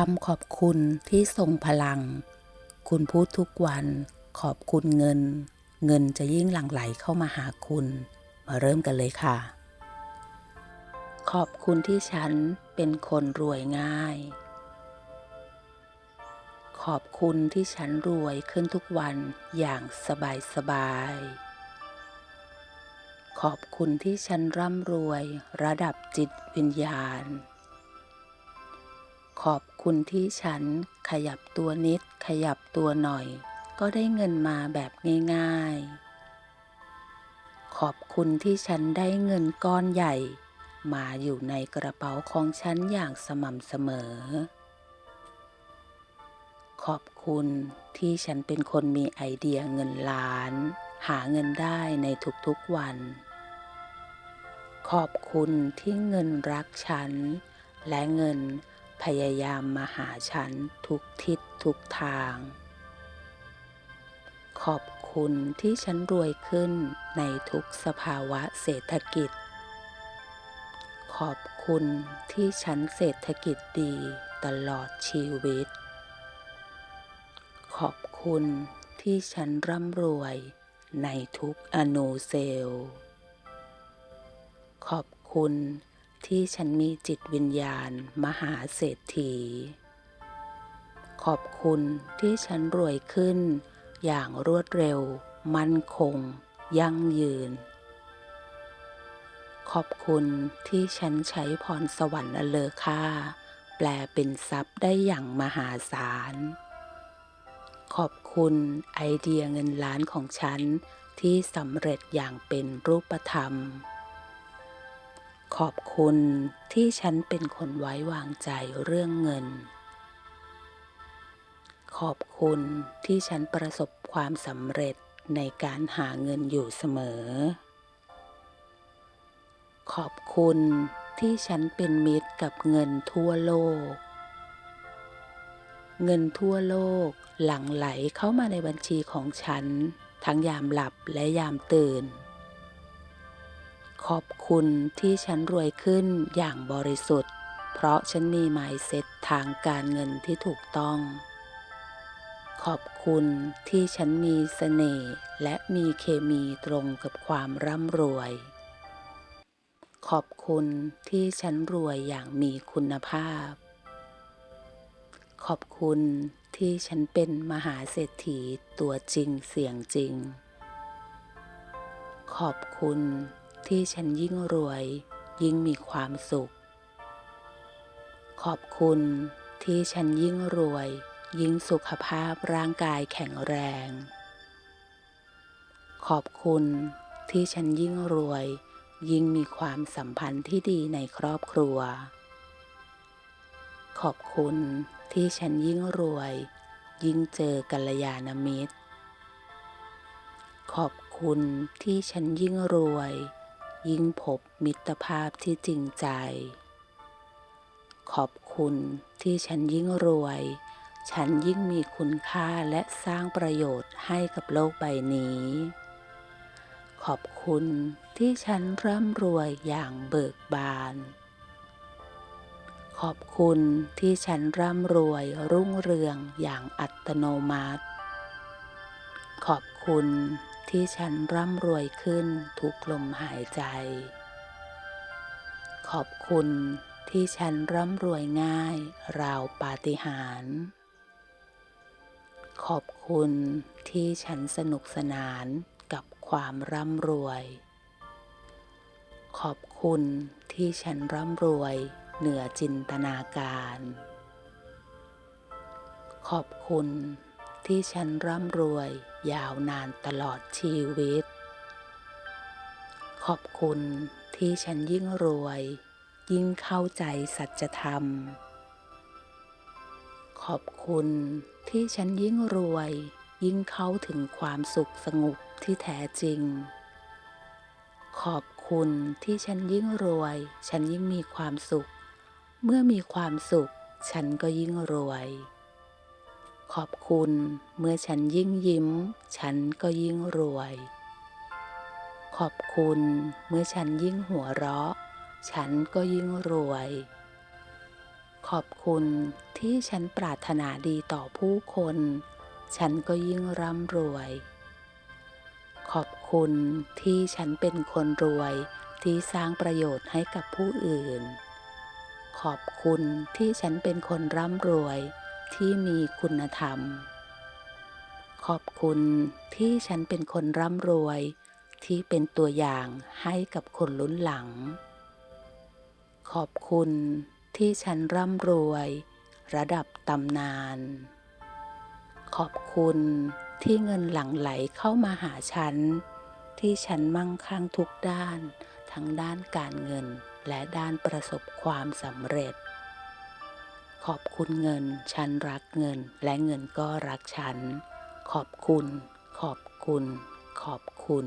คำขอบคุณที่ทรงพลัง คุณพูดทุกวันขอบคุณเงิน เงินจะยิ่งหลั่งไหลเข้ามาหาคุณ มาเริ่มกันเลยค่ะ ขอบคุณที่ฉันเป็นคนรวยง่าย ขอบคุณที่ฉันรวยขึ้นทุกวันอย่างสบายสบายๆขอบคุณที่ฉันร่ำรวยระดับจิตวิญญาณ ขอบคุณที่ฉันขยับตัวนิดขยับตัวหน่อย ก็ได้เงินมาแบบง่ายๆ ขอบคุณที่ฉันได้เงินก้อนใหญ่ มาอยู่ในกระเป๋าของฉันอย่างสม่ำเสมอ ขอบคุณที่ฉันเป็นคนมีไอเดียเงินล้าน หาเงินได้ในทุกๆวัน ขอบคุณที่เงินรักฉัน และเงิน พยายามมาหาฉันทุกทิศทุกทาง ขอบคุณที่ฉันรวยขึ้นในทุกสภาวะเศรษฐกิจ ขอบคุณที่ฉันเศรษฐกิจดีตลอดชีวิต ขอบคุณที่ฉันร่ำรวยในทุกอนูเซล ขอบคุณ ที่ฉันมีจิตวิญญาณมหาเศรษฐี ขอบคุณที่ฉันรวยขึ้น อย่างรวดเร็ว มั่นคง ยั่งยืน ขอบคุณที่ฉันใช้พรสวรรค์อันเลอค่า แปลเป็นทรัพย์ได้อย่างมหาศาล ขอบคุณไอเดียเงินล้านของฉันที่สำเร็จอย่างเป็นรูปธรรม ขอบคุณที่ฉันเป็นคนไว้วางใจเรื่องเงิน ขอบคุณที่ฉันประสบความสำเร็จในการหาเงินอยู่เสมอ ขอบคุณที่ฉันเป็นมิตรกับเงินทั่วโลก เงินทั่วโลกหลั่งไหลเข้ามาในบัญชีของฉัน ทั้งยามหลับและยามตื่น ขอบคุณที่ฉันรวยขึ้นอย่างบริสุทธิ์ เพราะฉันมีไมเซ็ตทางการเงินที่ถูกต้อง ขอบคุณที่ฉันมีเสน่ห์และมีเคมีตรงกับความร่ำรวย ขอบคุณที่ฉันรวยอย่างมีคุณภาพ ขอบคุณที่ฉันเป็นมหาเศรษฐีตัวจริงเสียงจริง ขอบคุณ ที่ฉันยิ่งรวย ยิ่งมีความสุข ขอบคุณที่ฉันยิ่งรวย ยิ่งสุขภาพร่างกายแข็งแรง ขอบคุณที่ฉันยิ่งรวย ยิ่งมีความสัมพันธ์ที่ดีในครอบครัว ขอบคุณที่ฉันยิ่งรวย ยิ่งเจอกัลยาณมิตร ขอบคุณที่ฉันยิ่งรวย ยิ่งพบมิตรภาพที่จริงใจ ขอบคุณที่ฉันยิ่งรวย ฉันยิ่งมีคุณค่าและสร้างประโยชน์ให้กับโลกใบนี้ ขอบคุณที่ฉันร่ำรวยอย่างเบิกบาน ขอบคุณที่ฉันร่ำรวยรุ่งเรืองอย่างอัตโนมัติ ขอบคุณ ที่ฉันร่ำรวยขึ้นทุกลมหายใจ ขอบคุณที่ฉันร่ำรวยง่ายราวปาฏิหาริย์ ขอบคุณที่ฉันสนุกสนานกับความร่ำรวย ขอบคุณที่ฉันร่ำรวยเหนือจินตนาการ ขอบคุณ ที่ฉันร่ำรวยยาวนานตลอดชีวิต ขอบคุณที่ฉันยิ่งรวย ยิ่งเข้าใจสัจธรรม ขอบคุณที่ฉันยิ่งรวย ยิ่งเข้าถึงความสุขสงบที่แท้จริง ขอบคุณที่ฉันยิ่งรวย ฉันยิ่งมีความสุข เมื่อมีความสุข ฉันก็ยิ่งรวย ขอบคุณเมื่อฉันยิ่งยิ้ม ฉันก็ยิ่งรวย ขอบคุณเมื่อฉันยิ่งหัวเราะ ฉันก็ยิ่งรวย ขอบคุณที่ฉันปรารถนาดีต่อผู้คน ฉันก็ยิ่งร่ำรวย ขอบคุณที่ฉันเป็นคนรวยที่สร้างประโยชน์ให้กับผู้อื่น ขอบคุณที่ฉันเป็นคนร่ำรวย ที่มีคุณธรรม ขอบคุณที่ฉันเป็นคนร่ำรวยที่เป็นตัวอย่างให้กับคนรุ่นหลัง ขอบคุณที่ฉันร่ำรวย ระดับตำนาน ขอบคุณที่เงินหลั่งไหลเข้ามาหาฉัน ที่ฉันมั่งคั่งทุกด้าน ทั้งด้านการเงินและด้านประสบความสำเร็จ ขอบคุณเงิน ฉันรักเงิน และเงินก็รักฉัน ขอบคุณ ขอบคุณ ขอบคุณ